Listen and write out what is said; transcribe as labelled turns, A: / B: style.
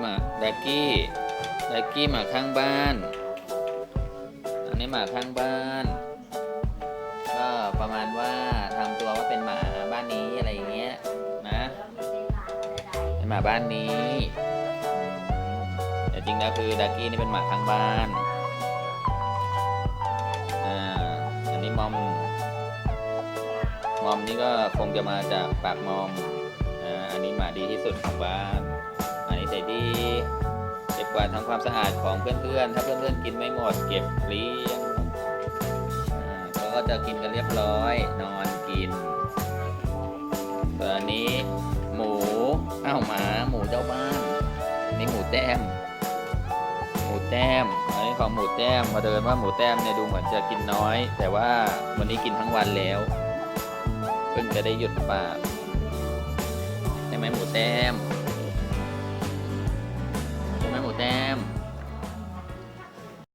A: หมาแดกกี้แดกกี้หมาข้างบ้าน อันนี้หมาข้างบ้าน ก็ประมาณว่าทำตัวว่าเป็นหมาบ้านนี้อะไรอย่างเงี้ยนะเป็นหมาบ้านนี้แต่จริงแล้วคือดักกี้นี่เป็นหมาข้างบ้านอ่าอันนี้มอมมอมนี่ก็คงจะมาจากปากมอมอ่าอันนี้หมาดีที่สุดของบ้าน ดีเก็บกวาดทำความสะอาดของเพื่อนๆ ถ้าเพื่อนๆกินไม่หมดเก็บเลี้ยงเขาก็จะกินกันเรียบร้อย นอนกินส่วนอันนี้ หมูอ้าวหมาหมูเจ้าบ้านอันนี่หมูแต้ม หมูแต้มอันนี้ของหมูแต้มมาเดินว่าหมูแต้มเนี่ยดูเหมือนจะกินน้อย แต่ว่าวันนี้กินทั้งวันแล้วเพิ่งจะได้หยุดปากใช่ไหมหมูแต้ม